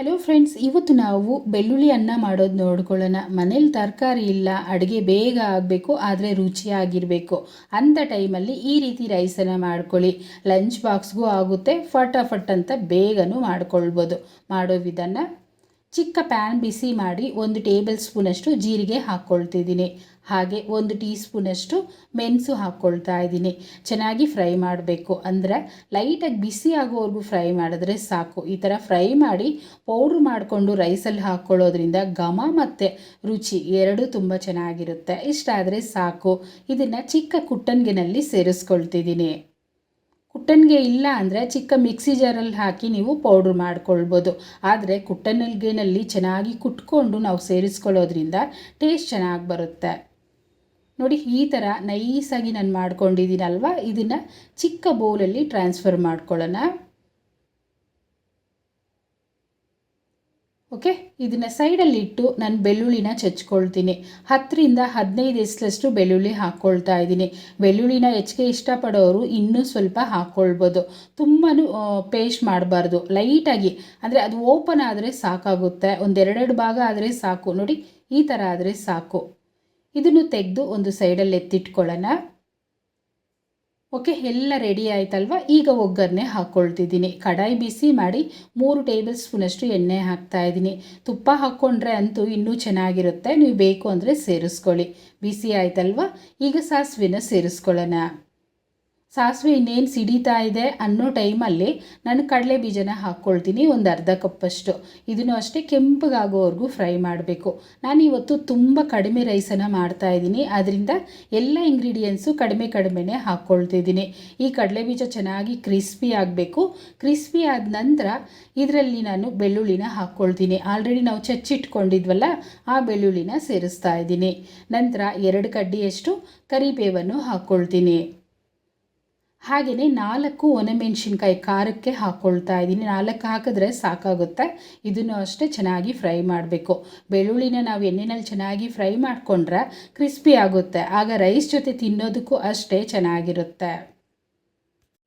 Hello friends ಇವತ್ತು ನಾವು ಬೆಳ್ಳುಳ್ಳಿ ಅನ್ನ ಮಾಡೋದು ನೋಡ್ಕೊಳ್ಳೋಣ. ಮನೇಲಿ ತರಕಾರಿ ಇಲ್ಲ, ಅಡುಗೆ ಬೇಗ ಆಗಬೇಕು, ಆದರೆ ರುಚಿಯಾಗಿರಬೇಕು. ಅಂಥ ಟೈಮಲ್ಲಿ ಈ ರೀತಿ ರೈಸನ್ನು ಮಾಡ್ಕೊಳ್ಳಿ. ಲಂಚ್ ಬಾಕ್ಸ್ಗೂ ಆಗುತ್ತೆ, ಫಟಾಫಟ್ ಅಂತ ಬೇಗನೂ ಮಾಡ್ಕೊಳ್ಬೋದು. ಮಾಡೋ ವಿಧಾನ ಚಿಕ್ಕ ಪ್ಯಾನ್ ಬಿಸಿ ಮಾಡಿ ಒಂದು ಟೇಬಲ್ ಸ್ಪೂನಷ್ಟು ಜೀರಿಗೆ ಹಾಕ್ಕೊಳ್ತಿದ್ದೀನಿ. ಹಾಗೆ ಒಂದು ಟೀ ಸ್ಪೂನಷ್ಟು ಮೆಣಸು ಹಾಕ್ಕೊಳ್ತಾ ಇದ್ದೀನಿ. ಚೆನ್ನಾಗಿ ಫ್ರೈ ಮಾಡಬೇಕು. ಅಂದರೆ ಲೈಟಾಗಿ ಬಿಸಿ ಆಗೋವರೆಗೂ ಫ್ರೈ ಮಾಡಿದ್ರೆ ಸಾಕು. ಈ ಥರ ಫ್ರೈ ಮಾಡಿ ಪೌಡ್ರ್ ಮಾಡಿಕೊಂಡು ರೈಸಲ್ಲಿ ಹಾಕ್ಕೊಳ್ಳೋದ್ರಿಂದ ಘಮ ಮತ್ತು ರುಚಿ ಎರಡೂ ತುಂಬ ಚೆನ್ನಾಗಿರುತ್ತೆ. ಇಷ್ಟ ಆದರೆ ಸಾಕು. ಇದನ್ನು ಚಿಕ್ಕ ಕುಟ್ಟನ್ಗೆನಲ್ಲಿ ಸೇರಿಸ್ಕೊಳ್ತಿದ್ದೀನಿ. ಕುಟ್ಟನ್ಗೆ ಇಲ್ಲ ಅಂದರೆ ಚಿಕ್ಕ ಮಿಕ್ಸಿ ಜಾರಲ್ಲಿ ಹಾಕಿ ನೀವು ಪೌಡ್ರ್ ಮಾಡ್ಕೊಳ್ಬೋದು. ಆದರೆ ಕುಟ್ಟನಲ್ಗೆನಲ್ಲಿ ಚೆನ್ನಾಗಿ ಕುಟ್ಕೊಂಡು ನಾವು ಸೇರಿಸ್ಕೊಳ್ಳೋದ್ರಿಂದ ಟೇಸ್ಟ್ ಚೆನ್ನಾಗಿ ಬರುತ್ತೆ. ನೋಡಿ, ಈ ಥರ ನೈಸಾಗಿ ನಾನು ಮಾಡ್ಕೊಂಡಿದ್ದೀನಲ್ವ? ಇದನ್ನು ಚಿಕ್ಕ ಬೌಲಲ್ಲಿ ಟ್ರಾನ್ಸ್ಫರ್ ಮಾಡ್ಕೊಳ್ಳೋಣ. ಓಕೆ ಇದನ್ನು ಸೈಡಲ್ಲಿಟ್ಟು ನಾನು ಬೆಳ್ಳುಳ್ಳಿನ ಚಚ್ಕೊಳ್ತೀನಿ. ಹತ್ತರಿಂದ ಹದಿನೈದು ಎಸ್ಲಷ್ಟು ಬೆಳ್ಳುಳ್ಳಿ ಹಾಕ್ಕೊಳ್ತಾ ಇದ್ದೀನಿ. ಬೆಳ್ಳುಳ್ಳಿನ ಹೆಚ್ಚಿಗೆ ಇಷ್ಟಪಡೋರು ಇನ್ನೂ ಸ್ವಲ್ಪ ಹಾಕ್ಕೊಳ್ಬೋದು ತುಂಬಾ ಪೇಸ್ಟ್ ಮಾಡಬಾರ್ದು. ಲೈಟಾಗಿ ಅಂದರೆ ಅದು ಓಪನ್ ಆದರೆ ಸಾಕಾಗುತ್ತೆ. ಒಂದೆರಡೆರಡು ಭಾಗ ಆದರೆ ಸಾಕು. ನೋಡಿ, ಈ ಥರ ಆದರೆ ಸಾಕು. ಇದನ್ನು ತೆಗೆದು ಒಂದು ಸೈಡಲ್ಲಿ ಎತ್ತಿಟ್ಕೊಳ್ಳೋಣ. ಓಕೆ, ಎಲ್ಲ ರೆಡಿ ಆಯ್ತಲ್ವ? ಈಗ ಒಗ್ಗರಣೆ ಹಾಕ್ಕೊಳ್ತಿದ್ದೀನಿ ಕಡಾಯಿ ಬಿಸಿ ಮಾಡಿ ಮೂರು ಟೇಬಲ್ ಸ್ಪೂನಷ್ಟು ಎಣ್ಣೆ ಹಾಕ್ತಾ ಇದ್ದೀನಿ. ತುಪ್ಪ ಹಾಕ್ಕೊಂಡ್ರೆ ಅಂತೂ ಇನ್ನೂ ಚೆನ್ನಾಗಿರುತ್ತೆ. ನೀವು ಬೇಕು ಅಂದರೆ ಸೇರಿಸ್ಕೊಳ್ಳಿ. ಬಿಸಿ ಆಯ್ತಲ್ವ? ಈಗ ಸಾಸಿವೆನ ಸೇರಿಸ್ಕೊಳ್ಳೋಣ. ಸಾಸಿವೆ ಇನ್ನೇನು ಸಿಡಿತಾ ಇದೆ ಅನ್ನೋ ಟೈಮಲ್ಲಿ ನಾನು ಕಡಲೆ ಬೀಜನ ಹಾಕ್ಕೊಳ್ತೀನಿ ಒಂದು ಅರ್ಧ ಕಪ್ಪಷ್ಟು. ಇದನ್ನು ಅಷ್ಟೇ ಕೆಂಪಗಾಗೋವರೆಗೂ ಫ್ರೈ ಮಾಡಬೇಕು. ನಾನು ಇವತ್ತು ತುಂಬ ಕಡಿಮೆ ರೈಸನ್ನು ಮಾಡ್ತಾ ಇದ್ದೀನಿ. ಅದರಿಂದ ಎಲ್ಲ ಇಂಗ್ರೀಡಿಯೆಂಟ್ಸು ಕಡಿಮೆ ಕಡಿಮೆನೇ ಹಾಕ್ಕೊಳ್ತಿದ್ದೀನಿ ಈ ಕಡಲೆ ಬೀಜ ಚೆನ್ನಾಗಿ ಕ್ರಿಸ್ಪಿ ಆಗಬೇಕು. ಕ್ರಿಸ್ಪಿ ಆದ ನಂತರ ಇದರಲ್ಲಿ ನಾನು ಬೆಳ್ಳುಳ್ಳಿನ ಹಾಕ್ಕೊಳ್ತೀನಿ ಆಲ್ರೆಡಿ ನಾವು ಚಚ್ಚಿಟ್ಕೊಂಡಿದ್ವಲ್ಲ, ಆ ಬೆಳ್ಳುಳ್ಳಿನ ಸೇರಿಸ್ತಾ ಇದ್ದೀನಿ. ನಂತರ ಎರಡು ಕಡ್ಡಿಯಷ್ಟು ಕರಿಬೇವನ್ನು ಹಾಕ್ಕೊಳ್ತೀನಿ ಹಾಗೆಯೇ ನಾಲ್ಕು ಒಣಮೆಣಸಿನ್ಕಾಯಿ ಖಾರಕ್ಕೆ ಹಾಕ್ಕೊಳ್ತಾ ಇದ್ದೀನಿ. ನಾಲ್ಕು ಹಾಕಿದ್ರೆ ಸಾಕಾಗುತ್ತೆ. ಇದನ್ನು ಅಷ್ಟೇ ಚೆನ್ನಾಗಿ ಫ್ರೈ ಮಾಡಬೇಕು. ಬೆಳ್ಳುಳ್ಳಿನ ನಾವು ಎಣ್ಣೆನಲ್ಲಿ ಚೆನ್ನಾಗಿ ಫ್ರೈ ಮಾಡಿಕೊಂಡ್ರೆ ಕ್ರಿಸ್ಪಿ ಆಗುತ್ತೆ. ಆಗ ರೈಸ್ ಜೊತೆ ತಿನ್ನೋದಕ್ಕೂ ಅಷ್ಟೇ ಚೆನ್ನಾಗಿರುತ್ತೆ.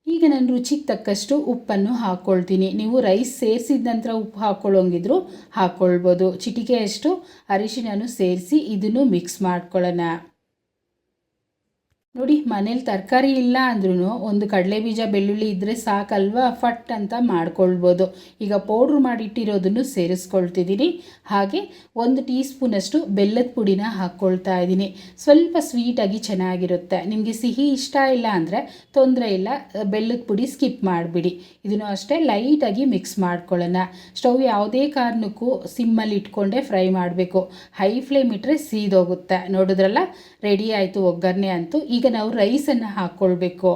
ಈಗ ನಾನು ರುಚಿಗೆ ತಕ್ಕಷ್ಟು ಉಪ್ಪನ್ನು ಹಾಕ್ಕೊಳ್ತೀನಿ ನೀವು ರೈಸ್ ಸೇರಿಸಿದ ನಂತರ ಉಪ್ಪು ಹಾಕ್ಕೊಳ್ಳೋಂಗಿದ್ರು ಹಾಕ್ಕೊಳ್ಬೋದು ಚಿಟಿಕೆಯಷ್ಟು ಅರಿಶಿನೂ ಸೇರಿಸಿ ಇದನ್ನು ಮಿಕ್ಸ್ ಮಾಡ್ಕೊಳ್ಳೋಣ. ನೋಡಿ, ಮನೇಲಿ ತರಕಾರಿ ಇಲ್ಲ ಅಂದ್ರೂ ಒಂದು ಕಡಲೆ ಬೀಜ, ಬೆಳ್ಳುಳ್ಳಿ ಇದ್ದರೆ ಸಾಕಲ್ವಾ? ಫಟ್ ಅಂತ ಮಾಡ್ಕೊಳ್ಬೋದು. ಈಗ ಪೌಡ್ರ್ ಮಾಡಿಟ್ಟಿರೋದನ್ನು ಸೇರಿಸ್ಕೊಳ್ತಿದ್ದೀನಿ. ಹಾಗೆ ಒಂದು ಟೀ ಸ್ಪೂನಷ್ಟು ಬೆಲ್ಲದ ಪುಡಿನ ಹಾಕ್ಕೊಳ್ತಾ ಇದ್ದೀನಿ. ಸ್ವಲ್ಪ ಸ್ವೀಟಾಗಿ ಚೆನ್ನಾಗಿರುತ್ತೆ. ನಿಮಗೆ ಸಿಹಿ ಇಷ್ಟ ಇಲ್ಲ ಅಂದರೆ ತೊಂದರೆ ಇಲ್ಲ. ಬೆಲ್ಲದ ಪುಡಿ ಸ್ಕಿಪ್ ಮಾಡಿಬಿಡಿ. ಇದನ್ನು ಅಷ್ಟೇ ಲೈಟಾಗಿ ಮಿಕ್ಸ್ ಮಾಡ್ಕೊಳ್ಳೋಣ. ಸ್ಟವ್ ಯಾವುದೇ ಕಾರಣಕ್ಕೂ ಸಿಮ್ಮಲ್ಲಿ ಇಟ್ಕೊಂಡೆ ಫ್ರೈ ಮಾಡಬೇಕು. ಹೈ ಫ್ಲೇಮ್ ಇಟ್ಟರೆ ಸೀದೋಗುತ್ತೆ. ನೋಡಿದ್ರಲ್ಲ? ರೆಡಿ ಆಯಿತು ಒಗ್ಗರಣೆ ಅಂತೂ. ಈಗ ಈಗ ನಾವು ರೈಸನ್ನು ಹಾಕ್ಕೊಳ್ಬೇಕು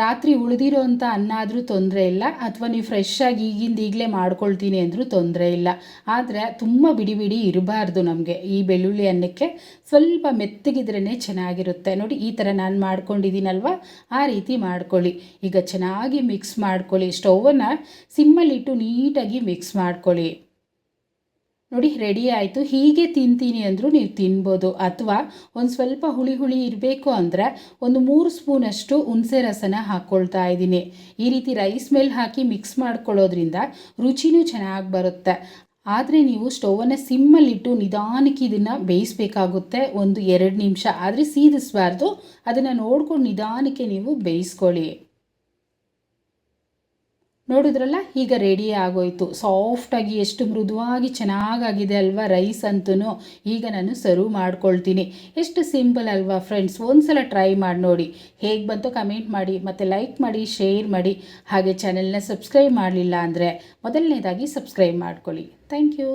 ರಾತ್ರಿ ಉಳಿದಿರೋ ಅಂಥ ಅನ್ನ ಆದರೂ ತೊಂದರೆ ಇಲ್ಲ, ಅಥವಾ ನೀವು ಫ್ರೆಶ್ ಆಗಿ ಈಗಿಂದ ಈಗಲೇ ಮಾಡ್ಕೊಳ್ತೀನಿ ಅಂದರೂ ತೊಂದರೆ ಇಲ್ಲ. ಆದರೆ ತುಂಬ ಬಿಡಿ ಬಿಡಿ ಇರಬಾರ್ದು ನಮಗೆ ಈ ಬೆಳ್ಳುಳ್ಳಿ ಅನ್ನಕ್ಕೆ. ಸ್ವಲ್ಪ ಮೆತ್ತಗಿದ್ರೇ ಚೆನ್ನಾಗಿರುತ್ತೆ. ನೋಡಿ, ಈ ಥರ ನಾನು ಮಾಡ್ಕೊಂಡಿದ್ದೀನಲ್ವ? ಆ ರೀತಿ ಮಾಡ್ಕೊಳ್ಳಿ. ಈಗ ಚೆನ್ನಾಗಿ ಮಿಕ್ಸ್ ಮಾಡ್ಕೊಳ್ಳಿ. ಸ್ಟೌವನ್ನು ಸಿಮ್ಮಲ್ಲಿಟ್ಟು ನೀಟಾಗಿ ಮಿಕ್ಸ್ ಮಾಡ್ಕೊಳ್ಳಿ. ನೋಡಿ ರೆಡಿ ಆಯಿತು. ಹೀಗೆ ತಿಂತೀನಿ ಅಂದರೂ ನೀವು ತಿನ್ಬೋದು. ಅಥವಾ ಒಂದು ಸ್ವಲ್ಪ ಹುಳಿ ಹುಳಿ ಇರಬೇಕು ಅಂದರೆ ಒಂದು ಮೂರು ಸ್ಪೂನಷ್ಟು ಹುಣಸೆ ರಸನ ಹಾಕ್ಕೊಳ್ತಾ ಇದ್ದೀನಿ. ಈ ರೀತಿ ರೈಸ್ ಮೇಲೆ ಹಾಕಿ ಮಿಕ್ಸ್ ಮಾಡ್ಕೊಳ್ಳೋದ್ರಿಂದ ರುಚಿನೂ ಚೆನ್ನಾಗಿ ಬರುತ್ತೆ. ಆದರೆ ನೀವು ಸ್ಟೌವನ್ನು ಸಿಮ್ಮಲ್ಲಿಟ್ಟು ನಿಧಾನಕ್ಕೆ ಇದನ್ನು ಬೇಯಿಸಬೇಕಾಗುತ್ತೆ. ಒಂದು ಎರಡು ನಿಮಿಷ. ಆದರೆ ಸೀದಿಸಬಾರ್ದು ಅದನ್ನು ನೋಡ್ಕೊಂಡು ನಿಧಾನಕ್ಕೆ ನೀವು ಬೇಯಿಸ್ಕೊಳ್ಳಿ. ನೋಡಿದ್ರಲ್ಲ, ಈಗ ರೆಡಿ ಆಗೋಯ್ತು. ಸಾಫ್ಟಾಗಿ ಎಷ್ಟು ಮೃದುವಾಗಿ, ಚೆನ್ನಾಗಾಗಿದೆ ಅಲ್ವಾ ರೈಸ್ ಅಂತೂ ಈಗ ನಾನು ಸರ್ವ್ ಮಾಡ್ಕೊಳ್ತೀನಿ. ಎಷ್ಟು ಸಿಂಪಲ್ ಅಲ್ವಾ ಫ್ರೆಂಡ್ಸ್ ಒಂದ್ಸಲ ಟ್ರೈ ಮಾಡಿ ನೋಡಿ. ಹೇಗೆ ಬಂತು ಕಮೆಂಟ್ ಮಾಡಿ, ಮತ್ತು ಲೈಕ್ ಮಾಡಿ ಶೇರ್ ಮಾಡಿ. ಹಾಗೆ ಚಾನೆಲ್ನ ಸಬ್ಸ್ಕ್ರೈಬ್ ಮಾಡಲಿಲ್ಲ ಅಂದರೆ ಮೊದಲನೇದಾಗಿ ಸಬ್ಸ್ಕ್ರೈಬ್ ಮಾಡ್ಕೊಳ್ಳಿ. Thank you